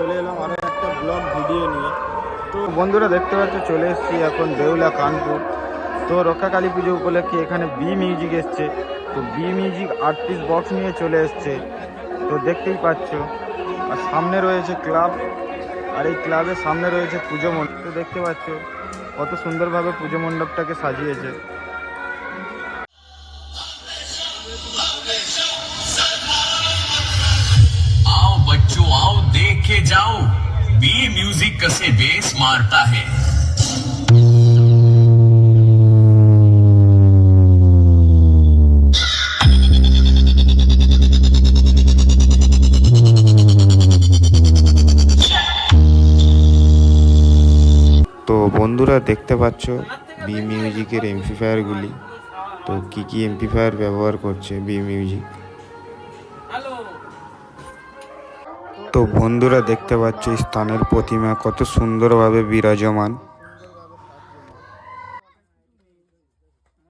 চলে এলাম আরও একটা ব্লগ ভিডিও নিয়ে। তো বন্ধুরা দেখতে পাচ্ছ, চলে এসেছি এখন দেউলা কানপুর। তো রক্ষা কালী পুজো উপলক্ষে এখানে বি মিউজিক এসছে। তো বি মিউজিক পিস বক্স নিয়ে চলে এসছে। তো দেখতেই পাচ্ছ, আর সামনে রয়েছে ক্লাব আর এই ক্লাবের সামনে রয়েছে পুজো মণ্ডপ। তো দেখতে পাচ্ছ, কত সুন্দরভাবে পুজো মণ্ডপটাকে সাজিয়েছে। जाओ बी म्यूजिक कसे बेस मारता है তো বন্ধুরা দেখতে পাচ্ছ বি মিউজিকের এমপ্লিফায়ারগুলি তো কি কি এমপ্লিফায়ার ব্যবহার করছে বি মিউজিক তো বন্ধুরা দেখতে পাচ্ছ স্থানের প্রতিমা কত সুন্দরভাবে বিরাজমান।